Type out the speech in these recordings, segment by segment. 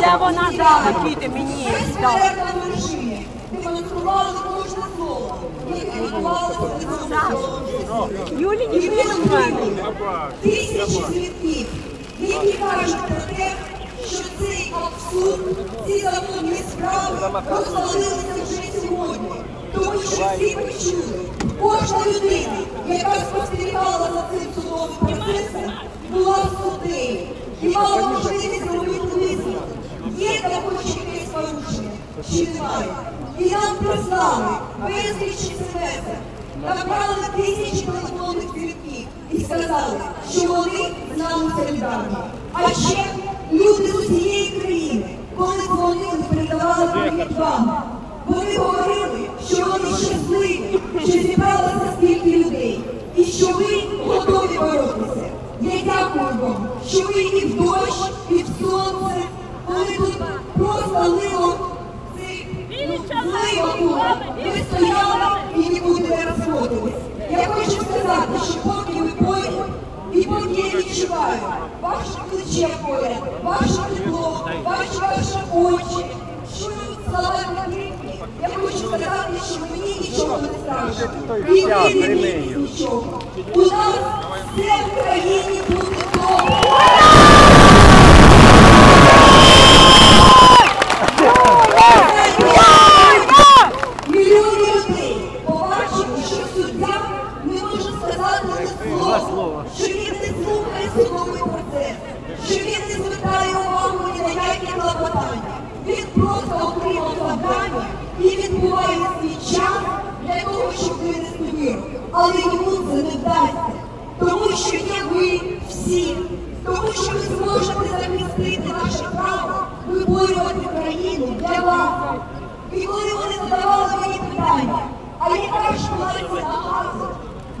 це вона дала квіти мені. Дала. Демонстрували кожне слово. Юлі не тисячі свідків, які кажуть про те, що цей абсурд, ці законні справи розпалилися вже сьогодні. Тому що всі почули, кожна людина, яка спостерігала за цим судовим процесом, була в суді і мала можливість зробити висновок. Є там хоч якесь немає. І нам прислали безліч смс Набрали тисячі телефонних дзвінків і сказали, що вони з нами солідарні. А ще люди з усієї країни, коли дзвонили, передавали привіт вам. Вони говорили, що вони щасливі, що зібралося стільки людей, і що ви готові боротися. Я дякую вам, що ви і в дощ, і в сонце, коли тут просто лило цей Зливо, ви стояли і не розходились. Я хочу сказати, що поки ви поряд, і поки я відчуваю ваше плече поряд, ваше тепло, ваші ваші очі, чую слова підтримки, я хочу сказати, що мені нічого не страшно. І ви не вірите нічого. У нас все в країні буде всі, тому що ви зможете захистити наше право виборювати країну для вас. І коли вони задавали мені питання, а яка ж була ціна газу,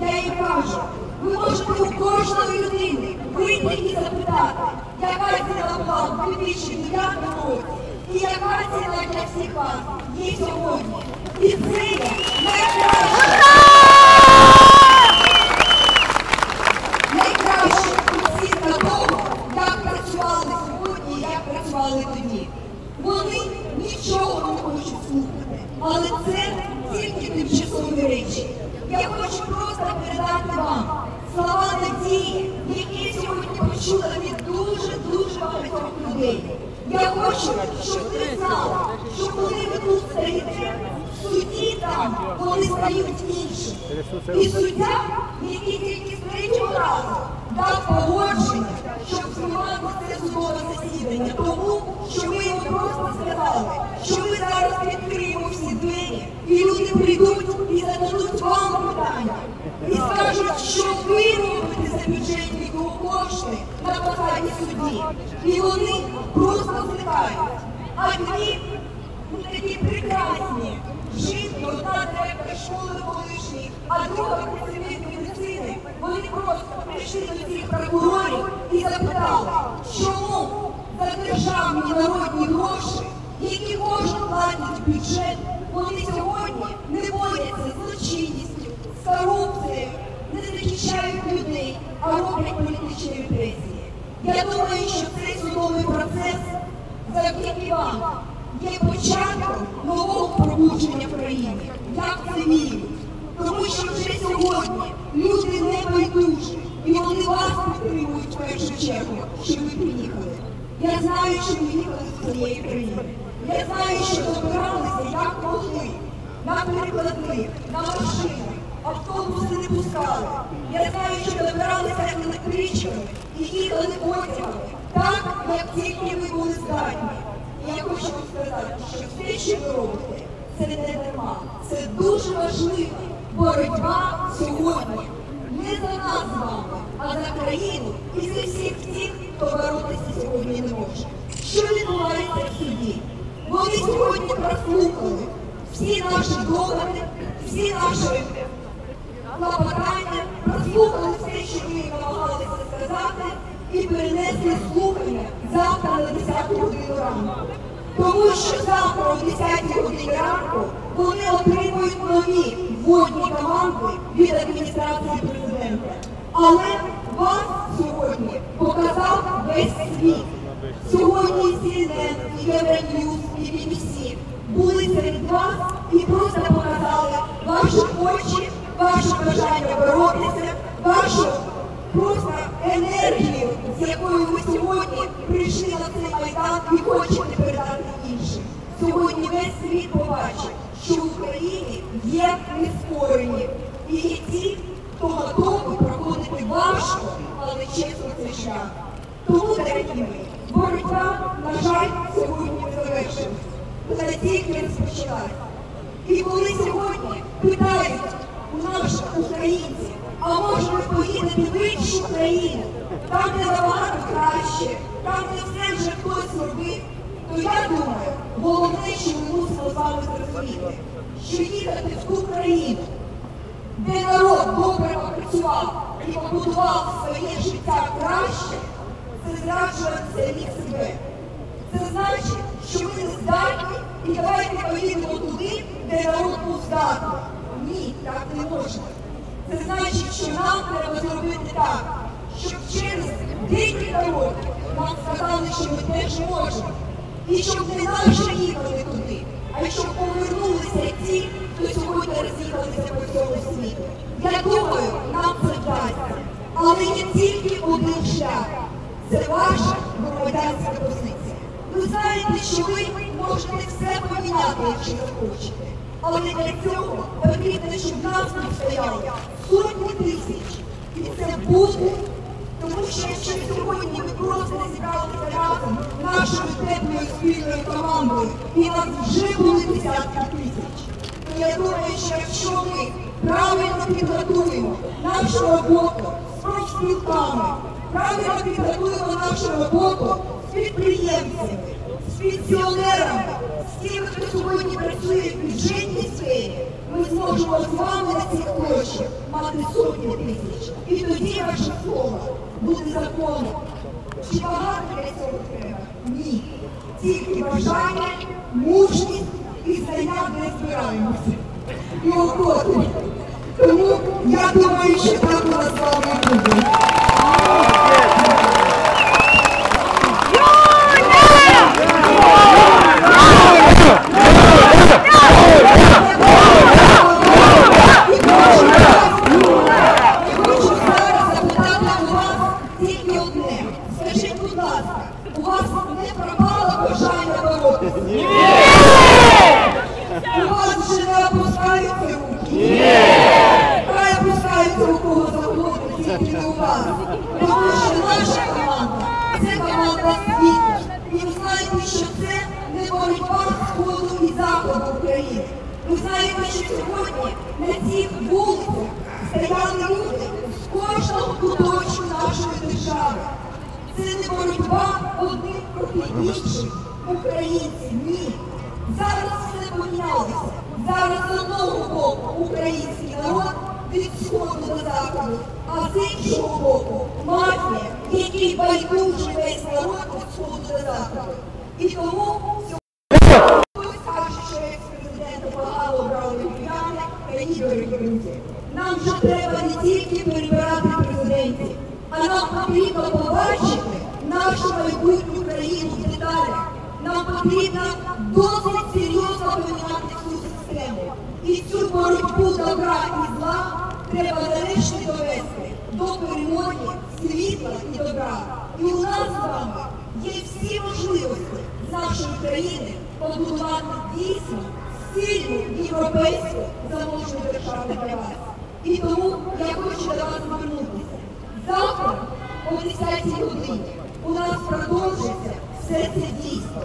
я їм кажу, ви можете у кожної людини вийти і запитати, яка ціна була в 2009 році, і яка ціна для всіх вас є сьогодні. І це є. Найкраще усіх на тому, як працювали сьогодні і як працювали тоді. Вони нічого не хочуть слухати, але це тільки тимчасові речі. Я хочу просто передати вам слова надії, які сьогодні почула від дуже-дуже багатьох людей. Я хочу, щоб ти знали, що коли ви тут стоїте, судді там вони стають інші. І суддя, які тільки з третього разу дав погодження, щоб знімати це судове засідання, тому що ми йому просто сказали, що ми зараз відкриємо всі двері, і люди прийдуть і зададуть вам питання. І скажуть, що ви робите за бюджетні кошти на посаді судді. І вони просто зникають. А дві такі прекрасні жінки, одна директор школи колишньої, а друга працівник медицини, вони просто прийшли до цих прокурорів і запитали, чому за державні народні гроші, які кожен платить бюджет, вони сьогодні не борються з злочинністю, з корупцією, не захищають людей, а роблять політичні репресії. Я думаю, що цей судовий процес завдяки вам є початком нового пробудження в країні. Я в це вірю. Тому що вже сьогодні люди не байдужі, і вони вас підтримують в першу чергу, що ви приїхали. Я знаю, що ви їхали з цієї країни. Я знаю, що добиралися, як могли, на перекладних, на машинах, автобуси не пускали. Я знаю, що добиралися електричками і їхали потягами, так, як тільки ви були здатні. І я хочу вам сказати, що все, що ви робите, це не дарма. Це дуже важлива боротьба сьогодні. Не за нас з вами, а за країну і за всіх тих, хто боротися сьогодні не може. Що відбувається в суді? Вони сьогодні прослухали всі наші доводи, всі наші клопотання, прослухали все, що ми намагалися сказати, і перенесли слухання завтра на 10 годину ранку. Тому що завтра о 10 годині ранку вони отримують нові водні команди від адміністрації президента. Але є і є ті, хто готовий проходити важко, але чесно цей шлях. Тому, дорогі мої, боротьба, на жаль, сьогодні не завершена. Вона тільки розпочалася. І коли сьогодні питають у наших українців, а може ви поїдете в іншу країну, там де набагато краще, там де все вже хтось робив, то я думаю, головне, що ми мусимо з вами зрозуміти, що їхати в ту країну, де народ добре попрацював і побудував своє життя краще, це зраджувати самих себе. Це значить, що ми не здатні і давайте поїдемо туди, де народ був здатний. Ні, так не можна. Це значить, що нам треба зробити так, щоб через декілька років нам сказали, що ми теж можемо. І щоб не наші їхали туди, а щоб повернулися ті, хто сьогодні роз'їхалися по всьому світу. Я думаю, нам це вдасться. Але є тільки один шлях. Це ваша громадянська позиція. Ви знаєте, що ви можете все поміняти, якщо захочете. Але для цього потрібно, щоб нас тут стояло сотні тисяч. І це буде, тому що якщо сьогодні ми просто зібралися разом нашою теплою спільною командою, і нас вже були десятки тисяч, то я думаю, що якщо ми правильно підготуємо нашу роботу з профспілками, правильно підготуємо нашу роботу з підприємцями, з пенсіонерами, з хто сьогодні працює в бюджетній сфері, ми зможемо з вами на цих площах мати сотні тисяч. І тоді ваше слово буде законом. Чи багато для цього треба? Ні. Тільки бажання, мужність і знання не збираємося. І охоти. Тому я думаю, що так у нас з вами буде. Сьогодні на цих вулицях стояли люди з кожного куточку нашої держави. Це не боротьба одних проти інших. Українці, ні. Зараз все помінялося. Зараз з одного боку український народ від сходу до заходу, а з іншого боку мафія, який байдуже весь народ від сходу до заходу. І тому сьогодні Хтось каже, що екс-президента погано обрали регіони, та ні, дорогі друзі. Нам вже треба не тільки перебирати президентів, а нам потрібно побачити нашу майбутню країну в деталях. Нам потрібно досить серйозно поміняти цю систему. І цю боротьбу добра і зла треба нарешті довести до перемоги світла і добра. І у нас з вами є всі можливості нашої країни побудувати дійсно сильну європейську заможну державу для вас. І тому я хочу до вас звернутися. Завтра о 10 годині у нас продовжиться все це дійство.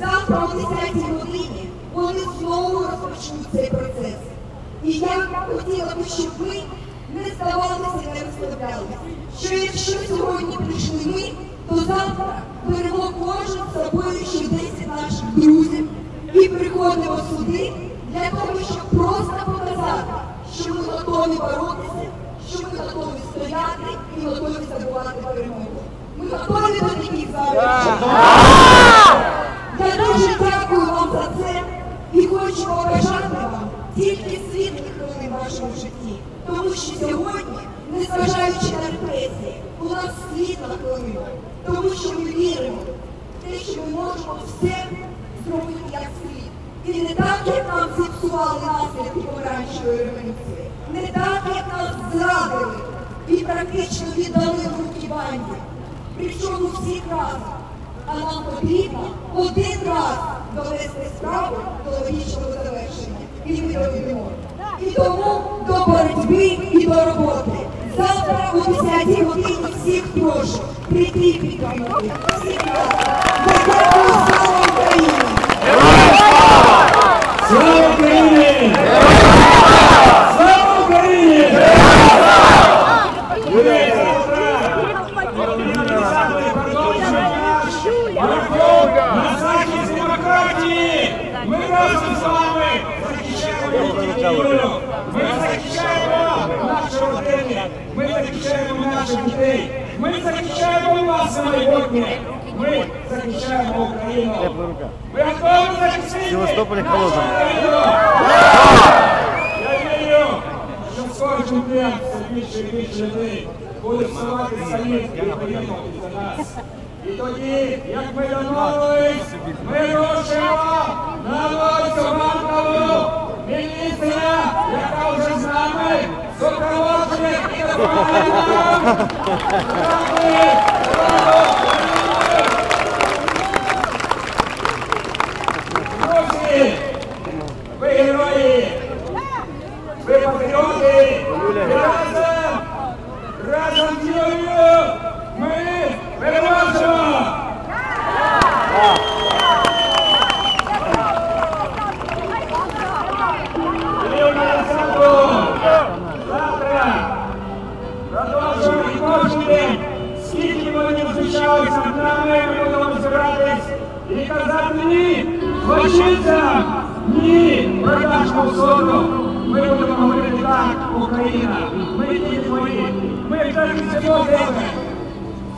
Завтра о 10 годині вони знову розпочнуть цей процес. І я хотіла б, щоб ви не здавалися і не розслаблялися, що якщо сьогодні прийшли ми, то завтра беремо кожен з собою ще 10 наших друзів і приходимо сюди для того, щоб просто показати, що ми готові боротися, що ми готові стояти і готові забувати перемогу. Ми готові до таких заробітків. Я дуже дякую вам за це і хочу побажати вам тільки світлих хвилин в вашому житті. Тому що сьогодні, незважаючи на репресії, у нас світла хвилина, тому що ми віримо в те, що ми можемо все зробити як світ. І не так, як нам зіпсували наслідки помаранчевої революції, не так, як нас зрадили і практично віддали в руки банді. Причому всіх разом. А нам потрібно один раз довести справу до логічного завершення. І ми доведемо. І тому до боротьби і до роботи. Завтра о 10 годині всіх прошу прийти і підтримати. Всіх разом. Слава Україні! Слава Україні! на захист демократії! Ми разом з вами захищаємо Україну! Ми захищаємо наші родини! Ми захищаємо наших дітей! Ми захищаємо наше майбутнє! Ми захищаємо Україну! Ми готові захистити! Севастополь холодно. Я вірю, що з кожним днем все більше і більше людей буде вставати самі і воювати за нас. І тоді, як ми домовились, ми рушимо на Банкову, міліція, яка вже з нами, супроводжує і допомагає нам. Друзі, ви герої! Ви патріоти! Разом! Разом з